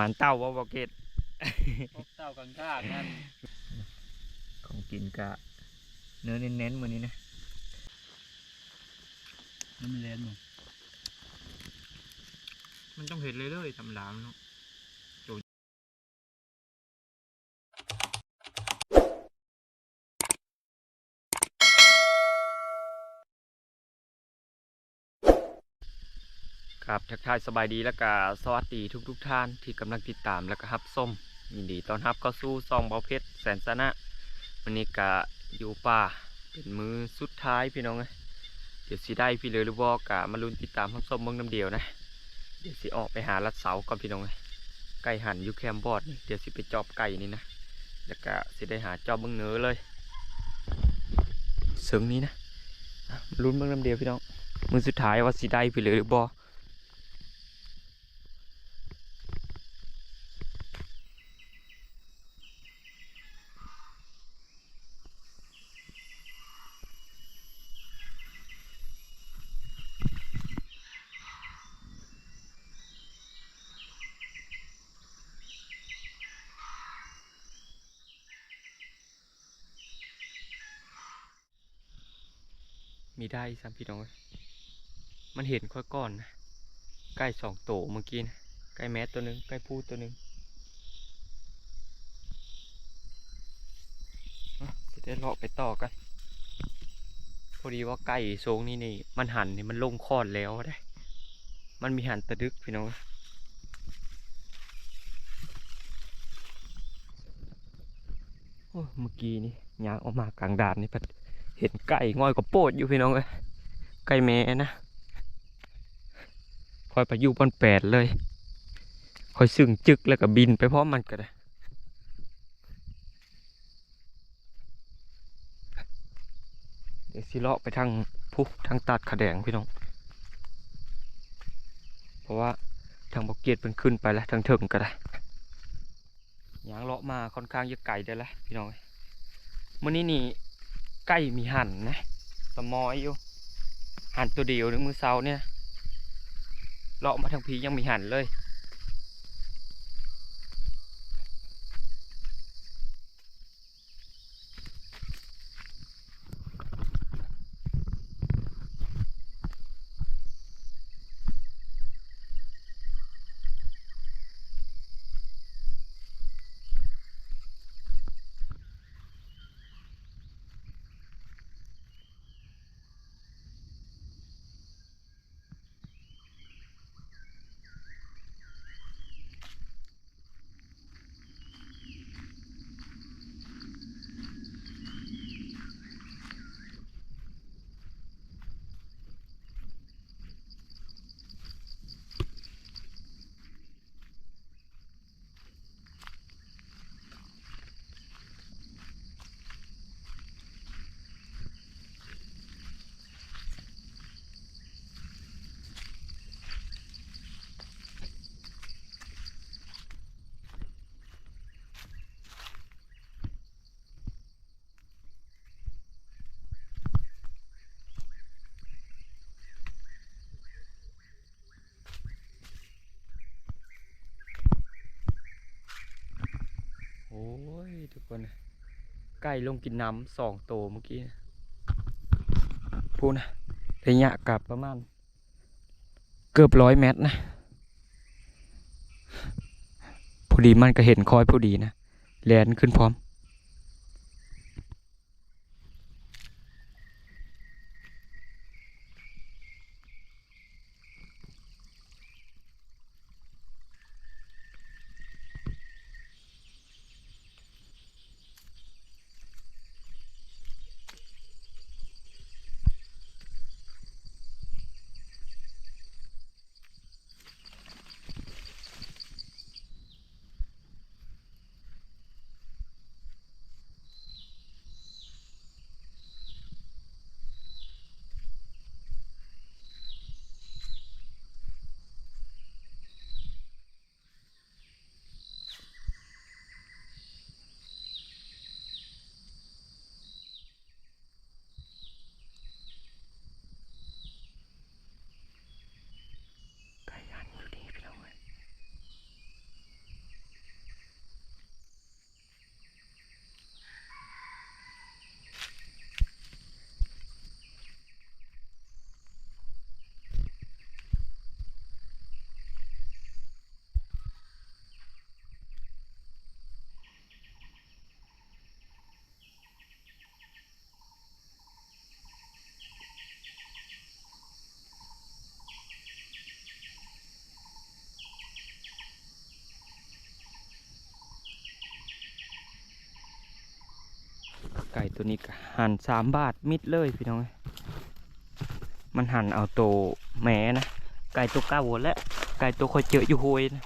หมานเต้าว่าบอกเกตพบเต้ากลางกากนั่นของกินกะ เนื้อเน้นๆวันนี้นะมันเล่นอยู่มันต้องเห็นเลยเลยๆธรรมดาเนาะ ครับทักทายสบายดีแล้วก็สวัสดีทุกทุกท่านที่กำลังติดตามแล้วก็รับส้มยินดีต้อนรับเข้าสู่ซองเบาเพชรแสนสนะวันนี้กะอยู่ป่าเป็นมือสุดท้ายพี่น้องเอ้ยเดี๋ยวสิได้พี่เลยหรือบอกกะมาลุ้นติดตามรับส้มเบิ่งน้ำเดียวนะเดี๋ยวสิออกไปหาลัดเสาก่อนพี่น้องเอ้ยไก่หันอยู่แคมบอดนี่เดี๋ยวสิไปจอบไก่นี่นะแล้วก็สิได้หาจอบเบิ่งเนื้อเลยเสริงนี้นะลุ้นเบิ่งน้ำเดียวพี่น้องมือสุดท้ายว่าสิได้พี่เลยหรือบ่ มีได้ซ้ำพี่น้อง มันเห็นค่อยก่อนนะไก่สองโตวเมื่อกี้นะไก่แมสตัวหนึ่งไก่พูดตัวหนึ่งอะได้เลาะไปต่อกันพอดีว่าไก่โซงนี่นี่ มันหันนี่มันลงคอดแล้วได้ มันมีหันตะดึกพี่น้องเอ้ยโอ้เมื่อกี้นี่ยางออกมากลางด่านนี่พัด เห็นไก่ง่อยกว่าโปดอยู่พี่น้องเอ้ยไก่แม่นะคอยไปอยู่บนแปดเลยคอยซึ่งจึกแล้วก็บินไปพร้อมมันก็ได้เดี๋ยวสิเลาะไปทางพุทางตัดขาแดงพี่น้อง เพราะว่าทางบกเกียดเป็นขึ้นไปแล้วทางเถิงก็ได้ยางเลาะมาค่อนข้างจะไกลได้แล้วพี่น้องเมื่อนี้นี่ ใกล้มีหันนะสมอยอยู่หันตัวเดียวในมือเสาเนี่ยเลาะมาทางพียังมีหันเลย โอ้ย ทุก คนนะไก่ลงกินน้ำสองโตเมื่อกี้นะพูดนะระยะกลับประมาณ เกือบร้อยเมตรนะพอดีมันก็เห็นคอยพอดีนะแลนขึ้นพร้อม ไก่ตัวนี้ก็หั่นสามบาทมิดเลยพี่น้องมันหั่นเอาโตวแหมนะไก่ตัวเก้าและไก่ตัวคอยเจออยู่โวยนะ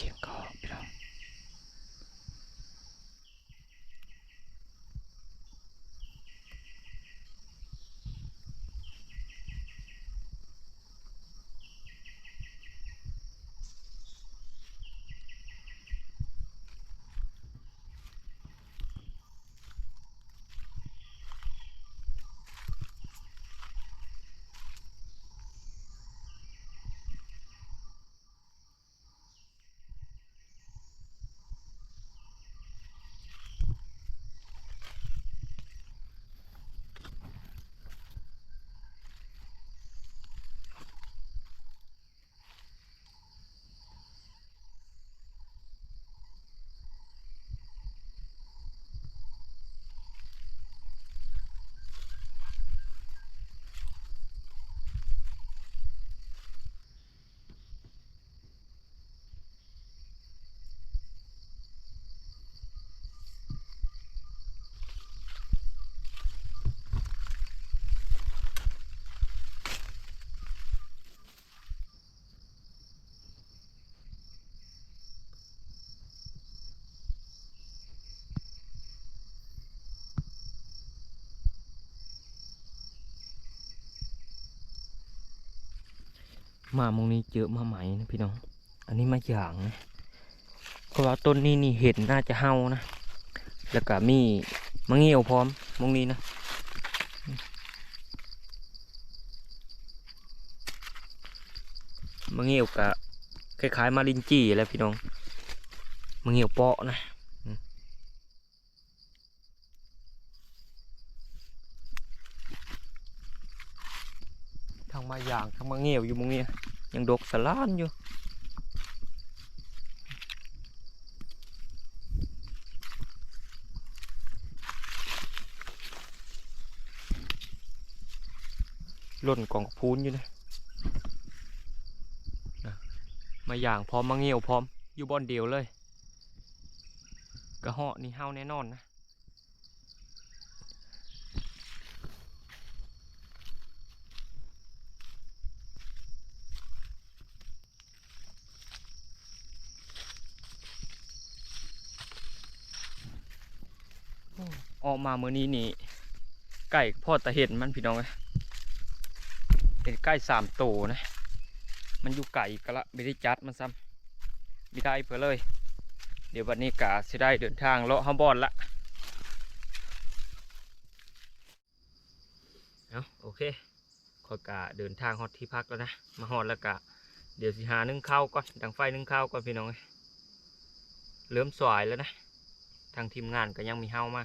เชียงกอกพี่น้อง มามงนี้เจอมาใหม่นะพี่น้อง อันนี้มาอย่างนะเพราะว่าต้นนี้นี่เห็นน่าจะเฮานะ แล้วก็มีมะเงียวพร้อมมงนี้นะมะเงียวกะคล้ายๆมาลินจี้แล้วพี่น้องมะเงียวเปาะนะอืมทาง มาอย่างทางมาเงียวอยู่มงเนี้ยยังดกสลานอยู่ล่นกองพูนอยู่นะนะมาอย่างพร้อมมาเงียวพร้อมอยู่บอนเดียวเลย กระเหาะนี่เฮาแน่นอนนะ มาเมื่อนี้นี่ไก่พ่อตะเห็นมันพี่น้องเลยเป็นใกล้สามโตนะ มันอยู่ไก่กะละไม่ได้จัดมันซ้ำไม่ได้เพื่อเลย เดี๋ยววันนี้กะจะได้เดินทางเลาะห้าบอนละเอาโอเคคอกะเดินทางฮอดที่พักแล้วนะ มาฮอดแล้วกะ เดี๋ยวสิหานึ่งข้าวก่อนดังไฟนึ่งข้าวก่อนพี่น้องเอ้ยเริ่มสวยแล้วนะ ทางทีมงานก็ยังมีเฮามา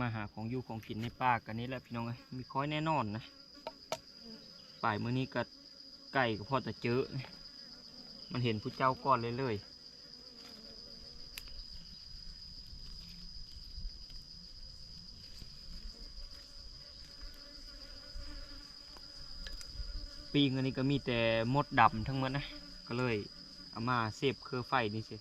มาหาของอยู่ของกินในป่ากันนี้แหละพี่น้องเอ้ยมีค้อยแน่นอนนะป่ายมื้อนี้ก็ไก่ก็พอแต่เจอ มันเห็นผู้เจ้าก่อนเลยเลยปีงอันนี้ก็มีแต่มดดำทั้งหมดนะ ก็เลยเอามาเสพเครือไฟนี่สิ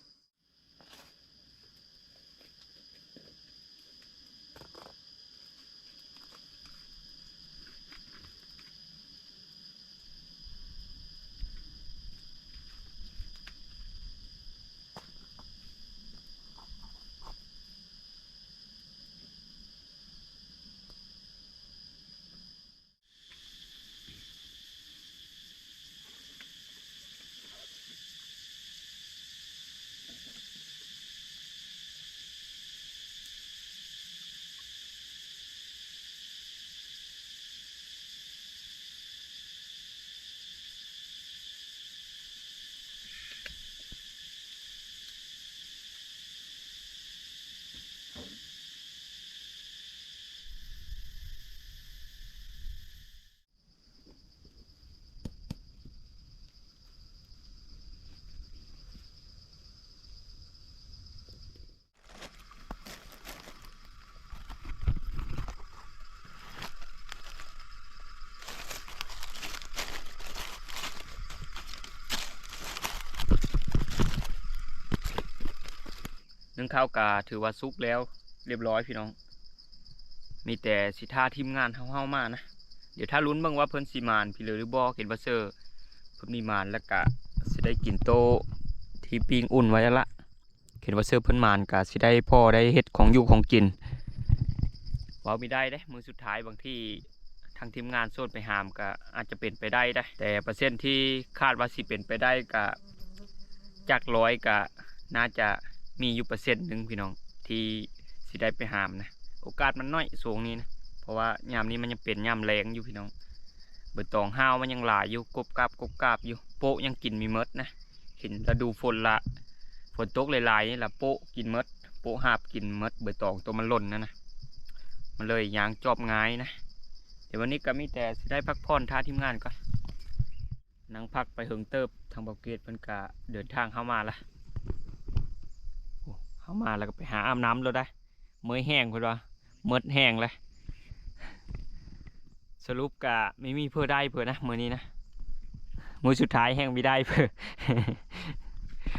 งข้าวกาถือว่าสุกแล้ว เรียบร้อยพี่น้อง มีแต่สิท่าทีมงานเฮาๆมานะ เดี๋ยวถ้าลุ้นบ้างว่าเพิ่นสิมานพี่เลือหรือบ่เห็นว่าเซอร์เพิ่นมีมานแล้วก็สิได้กินโตที่ปิ้งอุ่นไว้ละเห็นว่าเซอร์เพิ่นมานก็สิได้พ่อได้เฮ็ดของอยู่ของกินเว้าไม่ได้เด้มือสุดท้ายบางที่ทางทีมงานโซดไปหามก็อาจจะเป็นไปได้ได้ แต่เปอร์เซ็นต์ที่คาดว่าสิเป็นไปได้ก็จากร้อยก็น่าจะ มีอยู่เปอร์เซ็นต์หนึ่งพี่น้องที่สิได้ไปหามนะโอกาสมันน้อยสูงนี้นะเพราะว่ายามนี้มันยังเป็นยามแรงอยู่พี่น้องเบิดตองห้าวมันยังหลายอยู่กบกาบกบกาบอยู่โปะยังกินมีมดนะเห็นฤดูฝนละฝนตกหลายๆนี่ละโปะกินมดโปะหาบกินมดเบิดตองตัวมันหล่นนะนะมันเลยยางจอบง่ายนะเดี๋ยววันนี้ก็มีแต่สิได้พักผ่อนท่าทีมงานก่อนนั่งพักไปเฮิงเติบทางบาเกตเพิ่นกะเดินทางเข้ามาละ เข้ามาแล้วก็ไปหาอาบน้ำแล้วได้ เมื่อแห้งเพิ่นว่าเมดแห้งเลย สรุปกะไม่มีเพื่อได้เพื่อนะเมื่อนี้นะมือสุดท้ายแห้งไม่ได้เพื่อ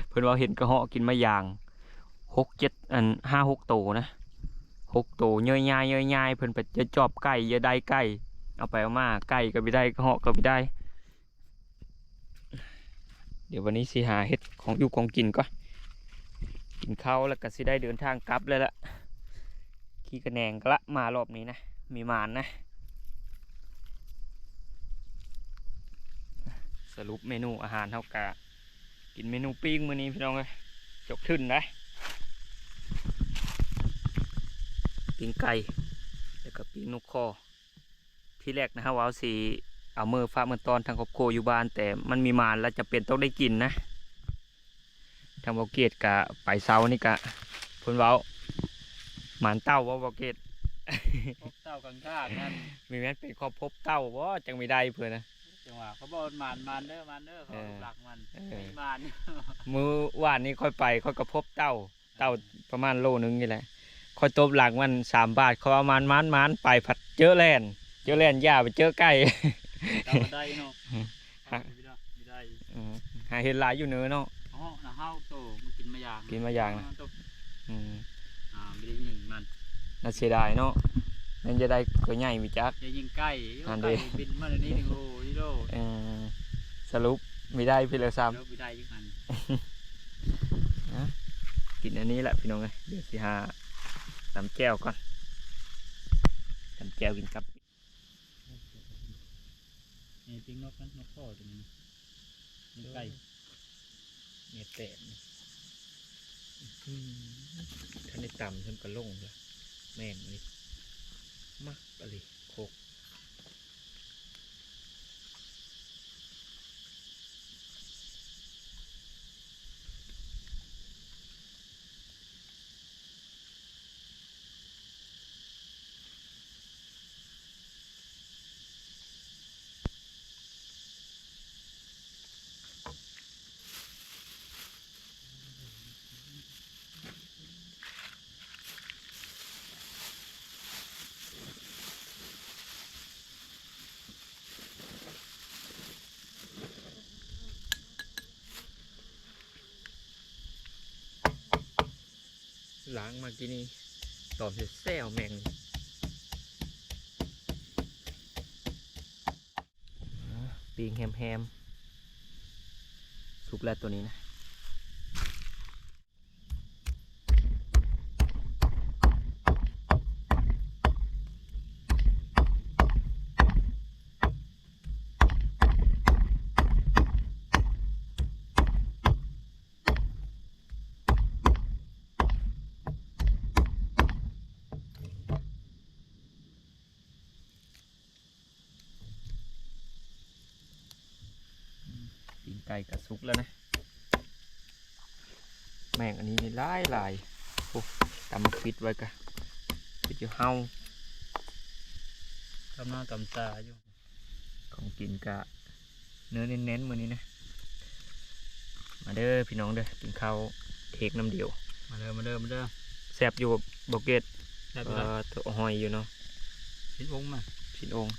เพื่อนว่าเห็นกระเหาะกินมาอย่างหกเจ็ดอันห้าหกโตนะหกโตเยอะยายเยอะยายเพื่อนไปจะจอบไก่เยอะได้ไก่เอาไปเอามาไก่ก็ไม่ได้กระเหาะก็ไม่ได้ เดี๋ยววันนี้สิหาเห็ดของอยู่ของกินก่อน กินข้าวแล้วก็สิได้เดินทางกลับเลยละขี้กระแนงกละมารอบนี้นะ มีมานนะ สรุปเมนูอาหารเท่ากะกินเมนูปิ้งมื้อนี้พี่น้องเลยจกขึ้นนะปิ้งไก่แล้วก็ปิ้งนกคอที่แรกนะฮะว่าเอาสีเอามือฟ้ามือตอนทางครอบครัวอยู่บ้านแต่มันมีมารแล้วจะเป็นต้องได้กินนะ ทางบอเกตกะไปเซานี่กะเพิ่นเว้าหมานเต้าว่าบอเกตพบเต้ากลางข้างนั่นมีแม่นเป็นครอบพบเต้าว่าจังไม่ได้เพื่อนนะจังหวะเขาบอกมานมานเด้อมานเด้อเขาเออหลักมันเออมีมานมือว่านนี้ค่อยไปค่อยกระพบเต้าเต้าประมาณโลนึงนี่แหละค่อยตบหลังมันสามบาทเขาเอามันมันมันไปผัดเจอแลนเจอแลนย่าไปเจอไก่เต้าก็ได้เนาะฮะไม่ได้ไม่ได้อืมหาเห็นหลายอยู่เนื้อะเนาะอ๋อน่ะเฮาโตมันกินมาอ ย่างกินมาอย่างนะโตอืมอ่าไม่ได้ยิงมันน่าเสียดายเนาะนั่นจะได้ตัวใหญ่มีจัก จะยิงใกล้อันไก่เดียว บินมาในนี้หนึ่งโอ้ยโลเออสรุปไม่ได้พี่เลยซ้แล้วไม่ได้ยังไงำกินอันนี้แหละพี่น้องเลยเดี๋ยวสิหาตำแก้วก่อนตำแก้วกินกับนี่ปิ้งนกนั้นนกพ่อตรงนี้ยิงไก่เมียแตน ท่านในต่ำท่านก็ลงละแม่งนี่มักอะไรโคก ล้างมากี่นี่ตอมเสร็จแซวแมงอ่าปีงแฮมแฮมสุกแล้วตัวนี้นะ ไก่กับซุกแล้วนะ แม่งอันนี้นี่หลายหลายโอ้ตำฟิตไว้กะฟิตอยู่เฮาทำหน้าตำตาอยู่ ของกินกะ เนื้อเน้นๆมือนี้นะ มาเด้อพี่น้องเด้อกินข้าวเทกน้ำเดียว มาเด้อมาเด้อมาเด้อแซบอยู่บกเกตได้ไปเอ่แล้วอตัวหอยอยู่เนาะพิษวงมาชินองค์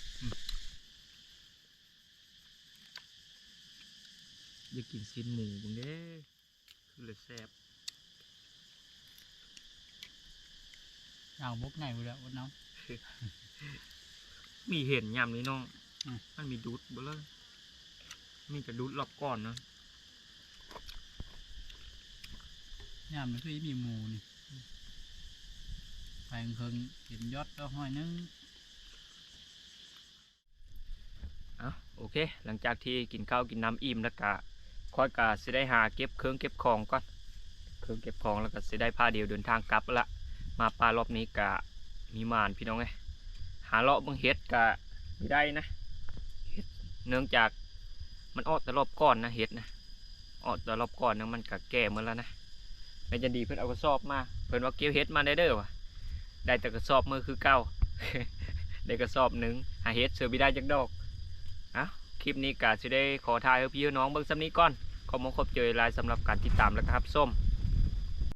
อืมอยากกินซินหมูบึงเด้อคือเลยแซบยาวบกไงไปแล้ววันน้มีเห็นยามนี้น้อง อืม มันมีดูดบ่เลยมีแต่ดูดรอบก่อนนะำยามนี่คือมีหมูนี่แพงเคิงเห็นยอดก็ห้อยนึงเอาโอเค หลังจากที่กินข้าวกินน้ำอิ่มแล้วก็ ค่อยกะสิได้หาเก็บเครื่องเก็บของก่อนเครื่องเก็บของแล้วก็สิได้พาเดียวเดินทางกลับละมาปลารอบนี้กะมีมานพี่น้องไงหาเลาะบิ่งเฮ็ดกะมีได้นะเฮ็ดเนื่องจากมันออกแต่รอบก่อนนะเฮ็ดนะออกแต่รอบก่อนนะมันกะแก่หมดแล้วนะแม่จะดีเพิ่นเอากระสอบมาเพิ่นว่าเก็บเฮ็ดมาได้เด้อวะได้แต่กระสอบมือคือเก่าได้กระสอบหนึ่งหาเฮ็ดเสือบิได้จักดอกอะคลิปนี้กาสิได้ขอทายให้พี่น้องเบิ่งสำนี้ก่อน ขอมงคบเจอหลายสำหรับการติดตามแล้วครับส้ม